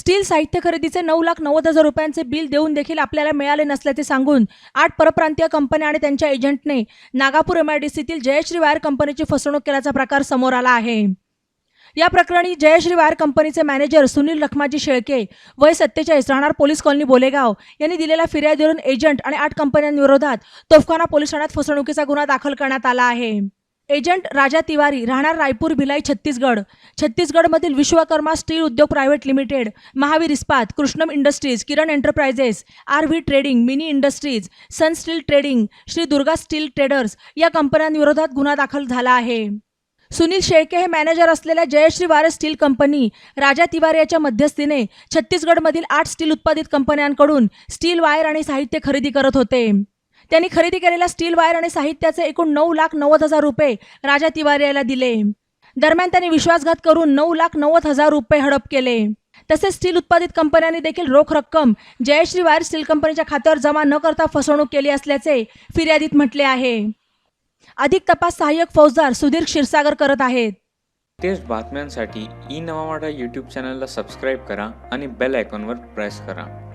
Steel साहित्य खरेदीचे नऊ लाख नव्वद हजार रुपयांचे बिल देऊन देखील आपल्याला मिळाले नसल्याचे सांगून आठ परप्रांतीय कंपन्या आणि त्यांच्या एजंटने नागापूर एमआयडीसीतील जयश्री वायर कंपनीची फसवणूक केल्याचा प्रकार समोर आला आहे. या प्रकरणी जयश्री वायर कंपनीचे मॅनेजर सुनील लखमाजी शेळके वय सत्तेचाळीस राहणार पोलीस कॉलनी बोलेगाव यांनी दिलेल्या फिर्यादीवरून एजंट आणि आठ कंपन्यांविरोधात तोफखाना पोलीस ठाण्यात फसवणुकीचा गुन्हा दाखल करण्यात आला आहे. एजंट राजा तिवारी राहणार Raipur Bhilai Chhattisgarh. छत्तीसगडमधील Vishwakarma steel Udyog private limited Mahavir Ispat Krishnam industries Kiran enterprises R V trading mini industries sun steel trading Shri Durga steel traders या कंपन्यांविरोधात गुन्हा दाखल झाला आहे. सुनील शेळके हे मॅनेजर असलेल्या Jayashree wire steel company Raja Tiwari याच्या मध्यस्थीने छत्तीसगडमधील आठ स्टील उत्पादित कंपन्यांकडून स्टील वायर आणि साहित्य खरेदी करत होते. त्यांनी खरेदी केलेल्या स्टील वायर आणि साहित्याचे एकूण नऊ लाख नव्वद हजार रुपये राजा तिवारी याला दिले. दरम्यान त्यांनी विश्वासघात करून नऊ लाख नव्वद हजार रुपये हडप केले. तसेच स्टील उत्पादित कंपन्यांनी देखील रोख रक्कम जयश्री वायर स्टील कंपनीच्या खात्यावर जमा न करता फसवणूक केली असल्याचे फिर्यादीत म्हटले आहे. अधिक तपास सहाय्यक फौजदार सुधीर क्षीरसागर करत आहेत. तेच बातम्यांसाठी ई नवा यूट्यूब चॅनलला सबस्क्राईब करा आणि बेल आयकॉनवर प्रेस करा.